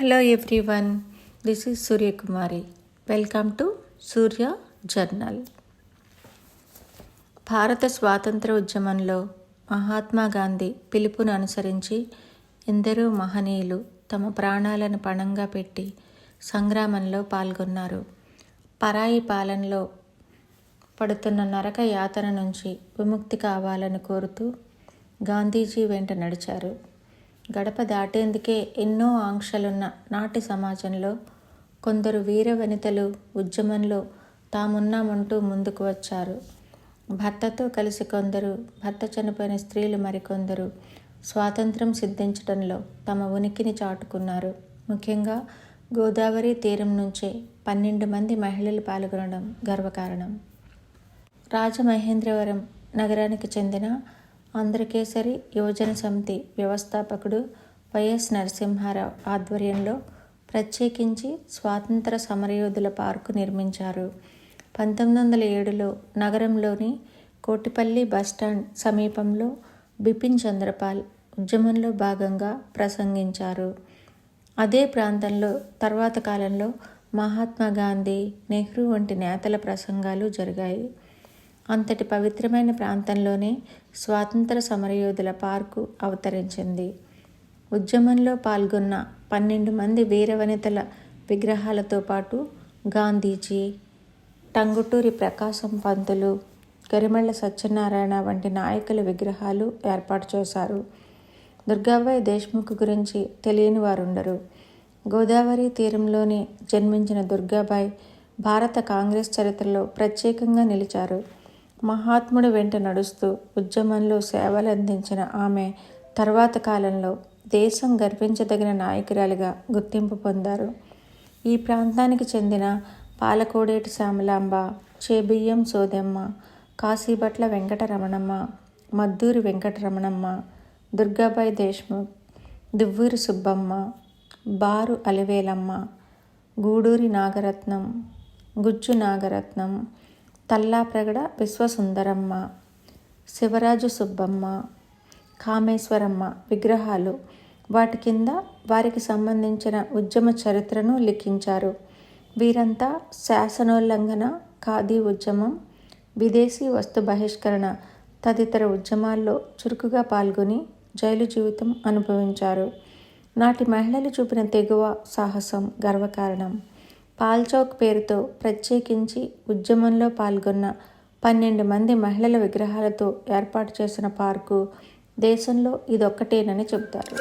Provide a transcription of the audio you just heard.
Hello everyone this is Suryakumari. Welcome to Surya journal. భారత స్వాతంత్ర ఉద్యమంలో మహాత్మా గాంధీ పిలుపును అనుసరించి ఎందరో మహనీయులు తమ ప్రాణాలను పణంగా పెట్టి సంగ్రామంలో పాల్గొన్నారు. పరాయి పాలనలో పడుతున్న నరక యాతన నుంచి విముక్తి కావాలని కోరుతూ గాంధీజీ వెంట నడిచారు. గడప దాటేందుకే ఎన్నో ఆంక్షలున్న నాటి సమాజంలో కొందరు వీర వనితలు ఉద్యమంలో తామున్నామంటూ ముందుకు వచ్చారు. భర్తతో కలిసి కొందరు భర్త చనిపోయిన స్త్రీలు మరికొందరు స్వాతంత్రం సిద్ధించడంలో తమ ఉనికిని చాటుకున్నారు. ముఖ్యంగా గోదావరి తీరం నుంచే పన్నెండు మంది మహిళలు పాల్గొనడం గర్వకారణం. రాజమహేంద్రవరం నగరానికి చెందిన ఆంధ్రకేసరి యువజన సమితి వ్యవస్థాపకుడు వైఎస్ నరసింహారావు ఆధ్వర్యంలో ప్రత్యేకించి స్వాతంత్ర సమరయోధుల పార్కు నిర్మించారు. పంతొమ్మిది వందల ఏడులో నగరంలోని కోటిపల్లి బస్టాండ్ సమీపంలో బిపిన్ చంద్రపాల్ ఉద్యమంలో భాగంగా ప్రసంగించారు. అదే ప్రాంతంలో తర్వాత కాలంలో మహాత్మా గాంధీ నెహ్రూ వంటి నేతల ప్రసంగాలు జరిగాయి. అంతటి పవిత్రమైన ప్రాంతంలోనే స్వాతంత్ర సమరయోధుల పార్కు అవతరించింది. ఉద్యమంలో పాల్గొన్న పన్నెండు మంది వీరవనితల విగ్రహాలతో పాటు గాంధీజీ టంగుటూరి ప్రకాశం పంతులు గరిమళ్ళ సత్యనారాయణ వంటి నాయకుల విగ్రహాలు ఏర్పాటు చేశారు. దుర్గాబాయి దేశ్ముఖ్ గురించి తెలియని వారుండరు. గోదావరి తీరంలోనే జన్మించిన దుర్గాబాయి భారత కాంగ్రెస్ చరిత్రలో ప్రత్యేకంగా నిలిచారు. మహాత్ముడి వెంట నడుస్తూ ఉద్యమంలో సేవలు అందించిన ఆమె తర్వాత కాలంలో దేశం గర్వించదగిన నాయకురాలిగా గుర్తింపు పొందారు. ఈ ప్రాంతానికి చెందిన పాలకోడేటి శ్యామలాంబ చేబియ్యం సోదెమ్మ కాశీభట్ల వెంకటరమణమ్మ మద్దూరి వెంకటరమణమ్మ దుర్గాబాయి దేశ్ముఖ్ దువ్వూరి సుబ్బమ్మ బారు అలివేలమ్మ గూడూరి నాగరత్నం గుజ్జు నాగరత్నం తల్లాప్రగడ విశ్వసుందరమ్మ శివరాజు సుబ్బమ్మ కామేశ్వరమ్మ విగ్రహాలు వాటి కింద వారికి సంబంధించిన ఉద్యమ చరిత్రను లిఖించారు. వీరంతా శాసనోల్లంఘన ఖాదీ ఉద్యమం విదేశీ వస్తు బహిష్కరణ తదితర ఉద్యమాల్లో చురుకుగా పాల్గొని జైలు జీవితం అనుభవించారు. నాటి మహిళలు చూపిన తెగువ సాహసం గర్వకారణం. పాల్చౌక్ పేరుతో ప్రత్యేకించి ఉద్యమంలో పాల్గొన్న పన్నెండు మంది మహిళల విగ్రహాలతో ఏర్పాటు చేసిన పార్కు దేశంలో ఇదొక్కటేనని చెబుతారు.